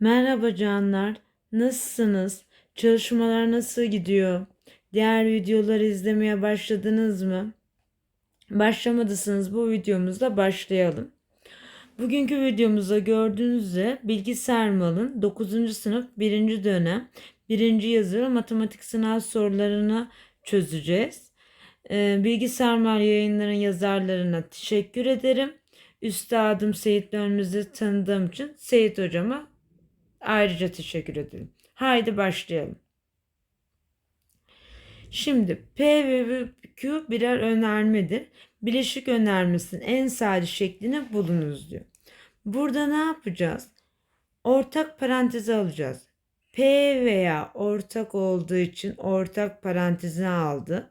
Merhaba canlar, nasılsınız? Çalışmalar nasıl gidiyor? Diğer videoları izlemeye başladınız mı? Başlamadıysanız bu videomuzla başlayalım. Bugünkü videomuzda gördüğünüz üzere bilgisayar malın 9. sınıf 1. dönem 1. yazılı matematik sınav sorularını çözeceğiz. Ee, bilgisayar mal yayınların yazarlarına teşekkür ederim. Üstadım Seyit Dönmez'i tanıdığım için Seyit hocama Ayrıca teşekkür ederim. Haydi başlayalım. Şimdi P ve Q birer önermedir. Bileşik önermesinin en sade şeklini bulunuz diyor. Burada ne yapacağız? Ortak paranteze alacağız. P veya ortak olduğu için ortak parantezine aldık.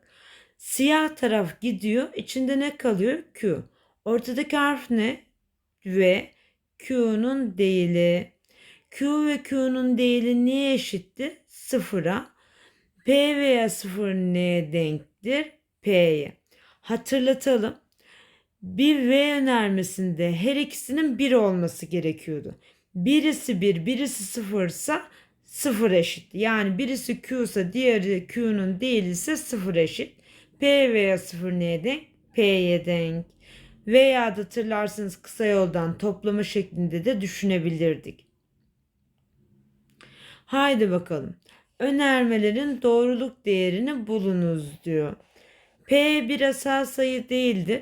Siyah taraf gidiyor. İçinde ne kalıyor? Q. Ortadaki harf ne? V. Q'nun değili. Q ve Q'nun değili neye eşittir? Sıfıra. P veya sıfır neye denktir? P'ye. Hatırlatalım. Bir V önermesinde her ikisinin bir olması gerekiyordu. Birisi bir, birisi sıfırsa sıfır eşit. Yani birisi Q ise diğeri Q'nun değil ise sıfır eşit. P veya sıfır neye denk? P'ye denk. Veya da hatırlarsınız kısa yoldan toplama şeklinde de düşünebilirdik. Haydi bakalım. Önermelerin doğruluk değerini bulunuz diyor. P bir asal sayı değildir.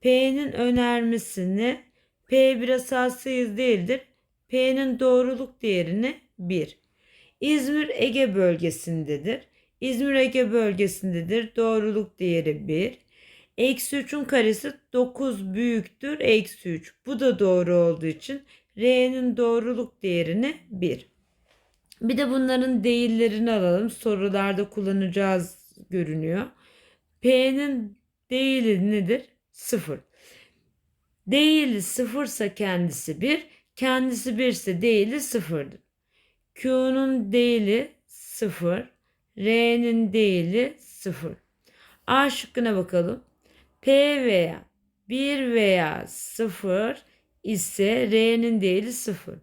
P'nin önermesini P bir asal sayı değildir. P'nin doğruluk değerini 1. İzmir Ege bölgesindedir. İzmir Ege bölgesindedir. Doğruluk değeri 1. Eksi 3'ün karesi 9 büyüktür. Eksi 3. Bu da doğru olduğu için R'nin doğruluk değerini 1. Bir de bunların değillerini alalım. Sorularda kullanacağız görünüyor. P'nin değili nedir? 0. Değili sıfırsa kendisi 1, kendisi 1 ise değili 0'dır. Q'nun değili 0, R'nin değili 0. A şıkkına bakalım. P veya 1 veya 0 ise R'nin değili 0.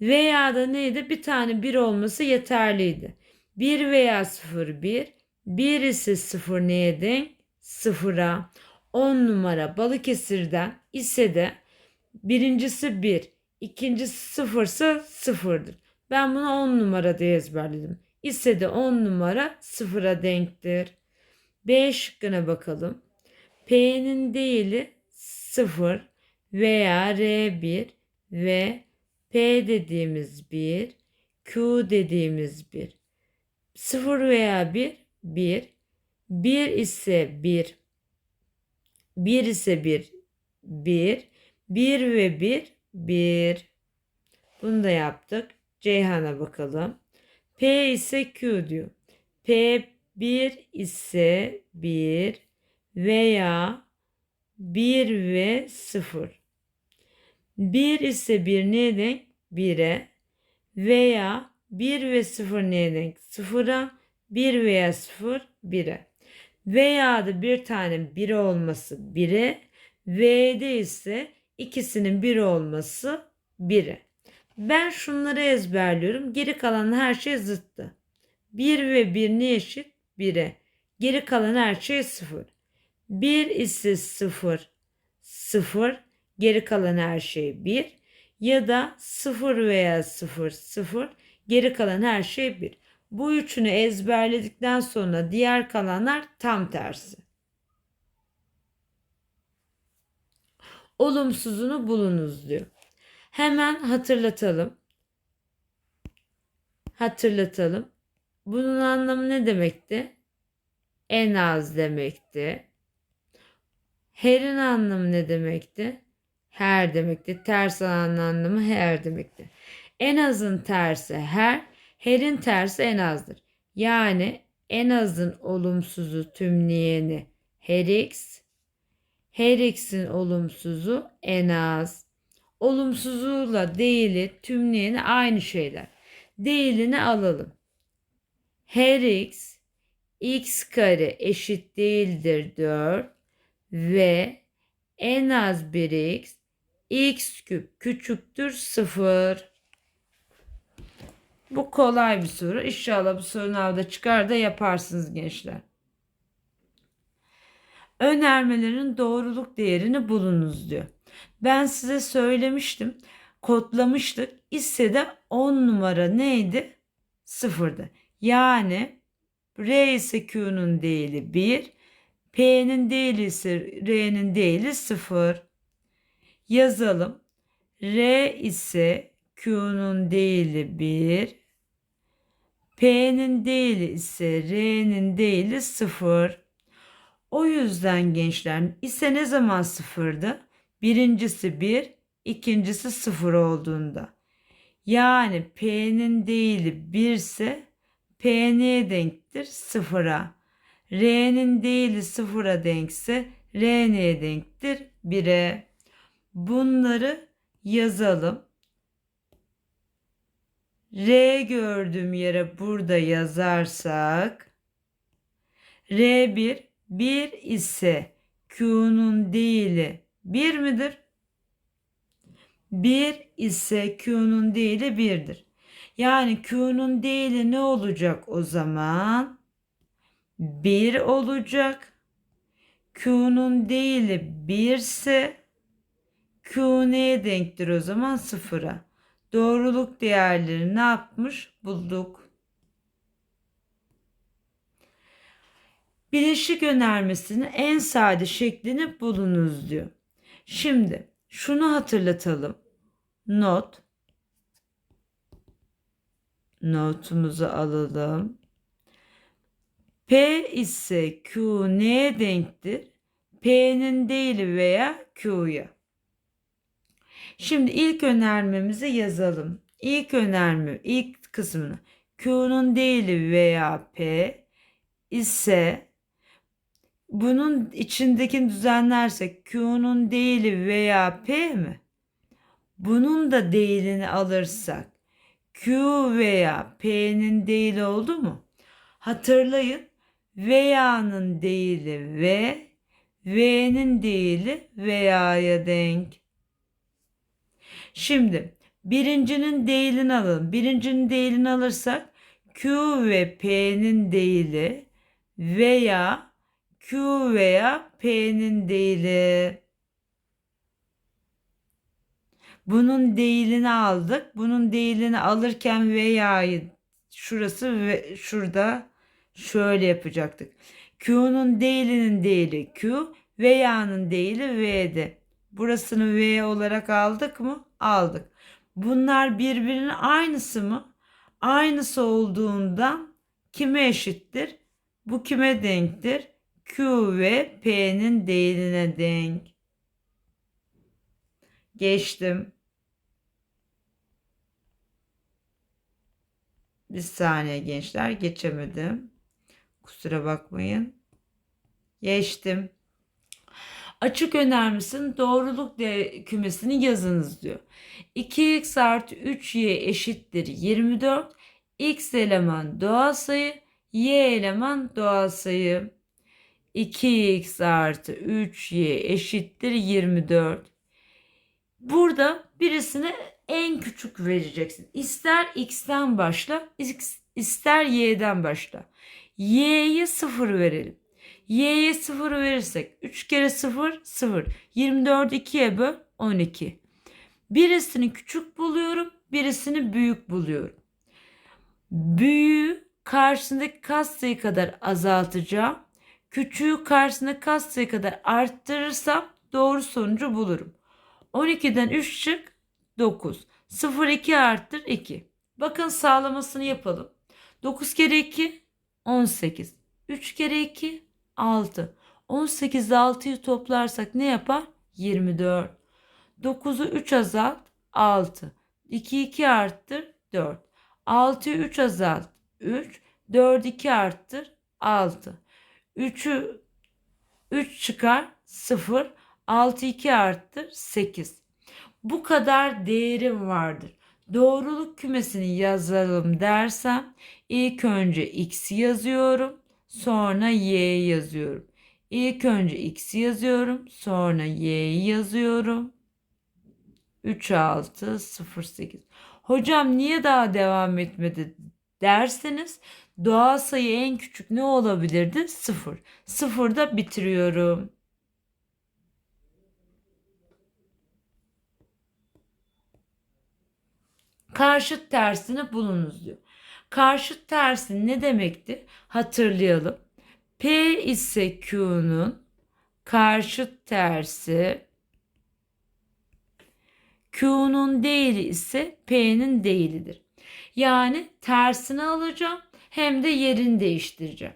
Veya da neydi? Bir tane 1 olması yeterliydi. 1 veya 0 1. 1 ise 0 neye denk? 0'a. 10 numara Balıkesir'den ise de birincisi 1, ikincisi 0 ise 0'dır. Ben bunu 10 numara diye ezberledim. İse de 10 numara 0'a denktir. B şıkkına bakalım. P'nin değili 0 veya R1 ve P dediğimiz 1, Q dediğimiz 1. 0 veya 1, 1. 1 ise 1. 1 ise 1, 1. 1 ve 1, 1. Bunu da yaptık. Ceyhan'a bakalım. P ise Q diyor. P 1 ise 1 veya 1 ve 0. 1 ise 1 neye denk? 1'e veya 1 ve 0 neye denk? 0'a 1 veya 0 1'e veya da bir tane 1 olması 1'e V'de ise ikisinin 1 olması 1'e. Ben şunları ezberliyorum. Geri kalan her şey zıttı. 1 ve 1 ne eşit? 1'e. Geri kalan her şey 0. 1 ise 0. 0. Geri kalan her şey 1 ya da 0 veya 0 0 geri kalan her şey 1. Bu üçünü ezberledikten sonra diğer kalanlar tam tersi. Olumsuzunu bulunuz diyor. Hemen hatırlatalım. Hatırlatalım. Bunun anlamı ne demekti? En az demekti. Her'in anlamı ne demekti? Her demekti. Ters alanın anlamı her demekti. En azın tersi her, herin tersi en azdır. Yani en azın olumsuzu tümleyeni her x, her x'in olumsuzu en az. Olumsuzluğuyla değili tümleyeni aynı şeyler. Değilini alalım. Her x, x kare eşit değildir 4 ve en az bir x küp küçüktür 0. Bu kolay bir soru. İnşallah bu sınavda çıkar da yaparsınız gençler. Önermelerin doğruluk değerini bulunuz diyor. Ben size söylemiştim. Kodlamıştık. İse de 10 numara neydi? Sıfırdı. Yani R ise Q'nun değili 1. P'nin değili ise R'nin değili 0. Yazalım. R ise Q'nun değili 1. P'nin değili ise R'nin değili 0. O yüzden gençler ise ne zaman sıfırdı? Birincisi 1, ikincisi 0 olduğunda. Yani P'nin değili 1 ise P neye denktir? 0'a. R'nin değili 0'a denkse R neye denktir? 1'e. Bunları yazalım. R gördüğüm yere burada yazarsak R1 1 ise Q'nun değili 1 midir? 1 ise Q'nun değili 1'dir. Yani Q'nun değili ne olacak o zaman? 1 olacak. Q'nun değili 1 ise Q neye denktir o zaman? Sıfıra. Doğruluk değerleri ne yapmış? Bulduk. Bileşik önermesinin en sade şeklini bulunuz diyor. Şimdi şunu hatırlatalım. Not. Notumuzu alalım. P ise Q neye denktir? P'nin değili veya Q'ya. Şimdi ilk önermemizi yazalım. İlk önerme, ilk kısmını Q'nun değili veya P ise bunun içindekini düzenlersek Q'nun değili veya P mi? Bunun da değilini alırsak Q veya P'nin değili oldu mu? Hatırlayın veya'nın değili V, V'nin değili veya'ya denk. Şimdi birincinin değilini alalım. Birincinin değilini alırsak Q ve P'nin değili veya Q veya P'nin değili. Bunun değilini aldık. Bunun değilini alırken veya'yı şurası ve şurada şöyle yapacaktık. Q'nun değilinin değili Q, veya'nın değili V'de. Burasını V olarak aldık mı? Aldık. Bunlar birbirinin aynısı mı? Aynısı olduğundan kime eşittir? Bu kime denktir? Q ve P'nin değiline denk. Geçtim. Bir saniye gençler geçemedim. Kusura bakmayın. Geçtim. Açık önermesinin doğruluk de kümesini yazınız diyor. 2x artı 3y eşittir 24. x eleman doğal sayı, y eleman doğal sayı. 2x artı 3y eşittir 24. Burada birisine en küçük vereceksin. İster x'ten başla, ister y'den başla. y'ye 0 verelim. Y'ye 0 verirsek 3 kere 0 0. 24 2'ye böl 12. Birisini küçük buluyorum, birisini büyük buluyorum. Büyüğü karşısındaki katsayı kadar azaltacağım. Küçüğü karşısındaki katsayı kadar arttırırsam doğru sonucu bulurum. 12'den 3 çık 9. 0 2 arttır 2. Bakın sağlamasını yapalım. 9 kere 2 18. 3 kere 2 6. 18 ile 6'yı toplarsak ne yapar? 24. 9'u 3 azalt 6. 2 2 arttır 4. 6'yı 3 azalt 3. 4 2 arttır 6. 3'ü 3 çıkar 0. 6 2 arttır 8. Bu kadar değerim vardır. Doğruluk kümesini yazalım dersem ilk önce x yazıyorum, sonra y yazıyorum. İlk önce x yazıyorum, sonra y yazıyorum. 3 6 0 8. Hocam niye daha devam etmedi derseniz doğal sayı en küçük ne olabilirdi? Sıfır. Sıfırda bitiriyorum. Karşıt tersini bulunuz diyor. Karşıt tersi ne demekti? Hatırlayalım. P ise Q'nun karşıt tersi Q'nun değili ise P'nin değilidir. Yani tersini alacağım hem de yerini değiştireceğim.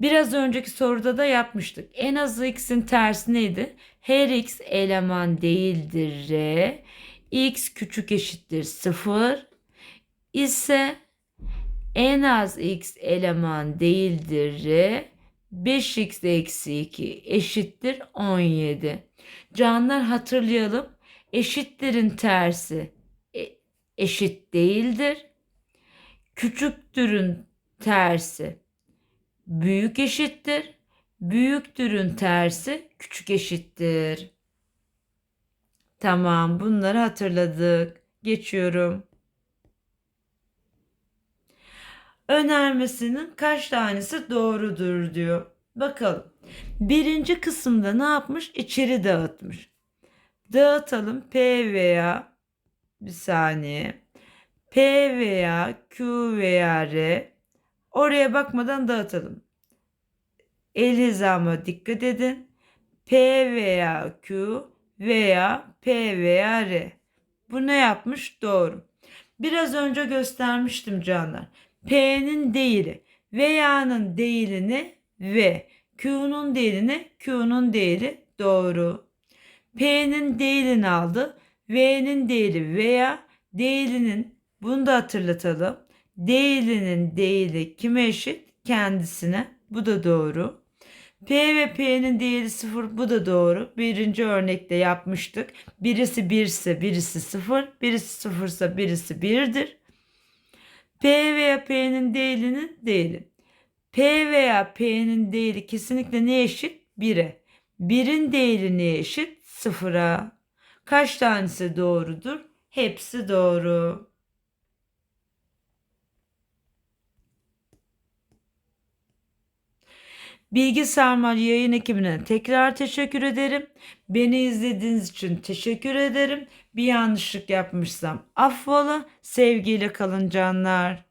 Biraz önceki soruda da yapmıştık. En az x'in tersi neydi? Her x eleman değildir r. x küçük eşittir 0 ise en az x eleman değildir r. 5x eksi 2 eşittir 17. Canlar hatırlayalım. Eşittirin tersi e- eşit değildir. Küçüktürün tersi büyük eşittir. Büyüktürün tersi küçük eşittir. Tamam, bunları hatırladık. Geçiyorum. Önermesinin kaç tanesi doğrudur diyor. Bakalım. Birinci kısımda ne yapmış? İçeri dağıtmış. Dağıtalım. P veya bir saniye. P veya Q veya R. Oraya bakmadan dağıtalım. El hizama dikkat edin. P veya Q veya P veya R. Bu ne yapmış? Doğru. Biraz önce göstermiştim canlar. P'nin değili veya'nın değilini ve Q'nun değilini Q'nun değili doğru. P'nin değilini aldı. V'nin değili veya değilinin bunu da hatırlatalım. Değilinin değili kime eşit? Kendisine. Bu da doğru. P ve P'nin değeri 0 bu da doğru. Birinci örnekte yapmıştık. Birisi 1 ise birisi 0, birisi 0 ise birisi 1'dir. P veya P'nin değerinin değeri. P veya P'nin değeri kesinlikle ne eşit? 1'e. 1'in değeri ne eşit? 0'a. Kaç tanesi doğrudur? Hepsi doğru. Bilgi Sarmal yayın ekibine tekrar teşekkür ederim. Beni izlediğiniz için teşekkür ederim. Bir yanlışlık yapmışsam affola. Sevgiyle kalın canlar.